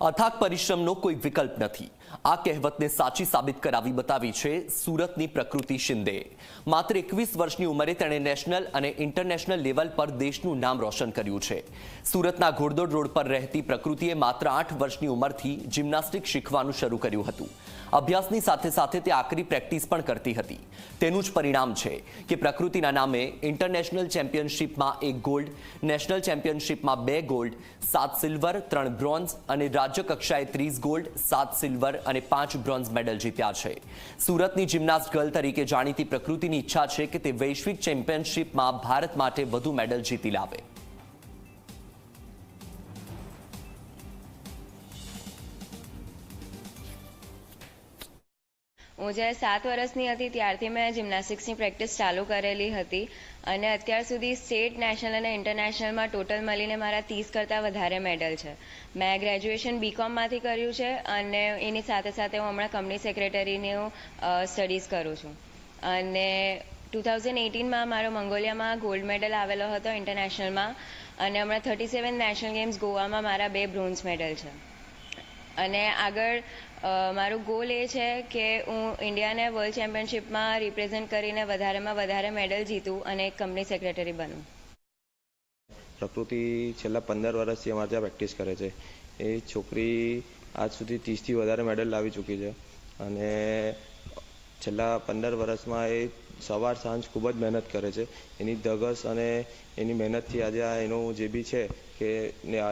અથાગ પરિશ્રમનો કોઈ વિકલ્પ નથી. આ કહેવતને સાચી સાબિત કરાવી બતાવી છે સુરતની પ્રકૃતિ શિંદે. માત્ર એકવીસ વર્ષની ઉંમરે તેણે નેશનલ અને ઇન્ટરનેશનલ લેવલ પર દેશનું નામ રોશન કર્યું છે. સુરતના ઘોડદોડ રોડ પર રહેતી પ્રકૃતિએ માત્ર આઠ વર્ષની ઉંમરથી જિમ્નાસ્ટિક શીખવાનું શરૂ કર્યું હતું. અભ્યાસની સાથે સાથે તે આકરી પ્રેક્ટિસ પણ કરતી હતી. તેનું જ પરિણામ છે કે પ્રકૃતિના નામે ઇન્ટરનેશનલ ચેમ્પિયનશિપમાં એક ગોલ્ડ, નેશનલ ચેમ્પિયનશિપમાં બે ગોલ્ડ, સાત સિલ્વર, ત્રણ બ્રોન્ઝ અને રાજ્ય કક્ષાએ ત્રીસ ગોલ્ડ, સાત સિલ્વર અને પાંચ બ્રોન્ઝ મેડલ જીત્યા છે. સુરતની જિમ્નાસ્ટ ગર્લ તરીકે જાણીતી પ્રકૃતિની ઈચ્છા છે કે તે વૈશ્વિક ચેમ્પિયનશિપમાં ભારત માટે વધુ મેડલ જીતી લાવે. હું જ્યારે સાત વર્ષની હતી ત્યારથી મેં જિમ્નાસ્ટિક્સની પ્રેક્ટિસ ચાલુ કરેલી હતી અને અત્યાર સુધી સ્ટેટ નેશનલ અને ઇન્ટરનેશનલમાં ટોટલ મળીને મારા ત્રીસ કરતાં વધારે મેડલ છે. મેં ગ્રેજ્યુએશન બીકોમમાંથી કર્યું છે અને એની સાથે સાથે હું હમણાં કંપની સેક્રેટરીની હું સ્ટડીઝ કરું છું. અને ટુ થાઉઝન્ડ એટીનમાં મારો મંગોલિયામાં ગોલ્ડ મેડલ આવેલો હતો ઇન્ટરનેશનલમાં અને હમણાં થર્ટી સેવન નેશનલ ગેમ્સ ગોવામાં મારા બે બ્રોન્ઝ મેડલ છે. અને આગળ મારું ગોલ એ છે કે હું ઇન્ડિયાને વર્લ્ડ ચેમ્પિયનશિપમાં રિપ્રેઝેન્ટ કરીને વધારેમાં વધારે મેડલ જીતું અને કંપની સેક્રેટરી બનું. પ્રકૃતિ છેલ્લા પંદર વર્ષથી અમારે ત્યાં પ્રેક્ટિસ કરે છે. એ છોકરી આજ સુધી ત્રીસથી વધારે મેડલ લાવી ચૂકી છે. અને છેલ્લા પંદર વર્ષમાં એ સવાર સાંજ ખૂબ જ મહેનત કરે છે. એની ધગસ અને એની મહેનતથી આજે આ એનું જે બી છે કે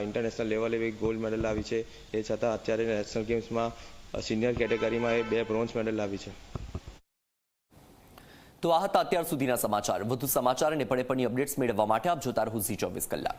ઇન્ટરનેશનલ લેવલે બી ગોલ્ડ મેડલ લાવી છે. એ છતાં અત્યારે નેશનલ ગેમ્સમાં સિનિયર કેટેગરીમાં એ બે બ્રોન્ઝ મેડલ લાવી છે. તો આ હતા અત્યાર સુધીના સમાચાર. વધુ સમાચાર અને પડે પડની અપડેટ્સ મેળવવા માટે આપ જોતા રહો ઝી ચોવીસ કલાક.